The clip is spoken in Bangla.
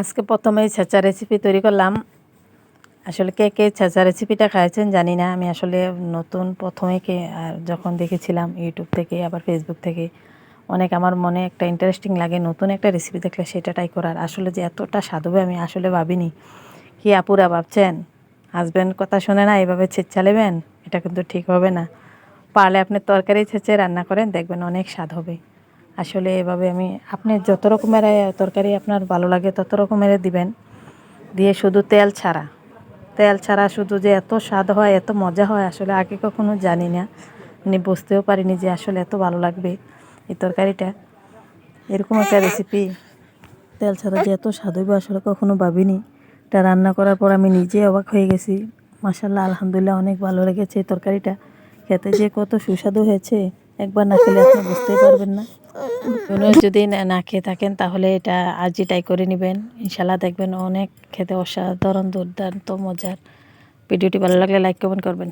আজকে প্রথমে ছেঁচা রেসিপি তৈরি করলাম। আসলে কে কে ছেঁচা রেসিপিটা খাইছেন জানি না। আমি আসলে নতুন প্রথমে কে, আর যখন দেখেছিলাম ইউটিউব থেকে, আবার ফেসবুক থেকে, অনেক আমার মনে একটা ইন্টারেস্টিং লাগে নতুন একটা রেসিপি দেখলে সেটা ট্রাই করার। আসলে যে এতটা স্বাদ হবে আমি আসলে ভাবিনি। কি আপুরা ভাবছেন? হাজব্যান্ড কথা শোনে না এভাবে ছেঁচা নেবেন? এটা কিন্তু ঠিক হবে না। পারলে আপনি তরকারি ছেঁচে রান্না করেন, দেখবেন অনেক স্বাদ হবে। আসলে এভাবে আমি আপনি যত রকমের তরকারি আপনার ভালো লাগে তত রকমের দিবেন। দিয়ে শুধু তেল ছাড়া। তেল ছাড়া শুধু যে এত স্বাদ হয়, এত মজা হয় আসলে আগে কখনো জানি না। মানে বুঝতেও পারিনি যে আসলে এত ভালো লাগবে এই তরকারিটা। এরকম একটা রেসিপি তেল ছাড়া যে এত স্বাদ হইবে আসলে কখনো ভাবিনি। এটা রান্না করার পর আমি নিজে অবাক হয়ে গেছি। মাসাল্লাহ আলহামদুলিল্লাহ অনেক ভালো লেগেছে এই তরকারিটা। খেতে যে কত সুস্বাদু হয়েছে, একবার না খেলে আপনি বুঝতেই পারবেন না। কোনো যদি না খেয়ে থাকেন, তাহলে এটা আজই ট্রাই করে নেবেন ইনশাল্লাহ দেখবেন অনেক খেতে অসাধারণ, দুর্দান্ত, মজার। ভিডিওটি ভালো লাগলে লাইক কমেন্ট করবেন।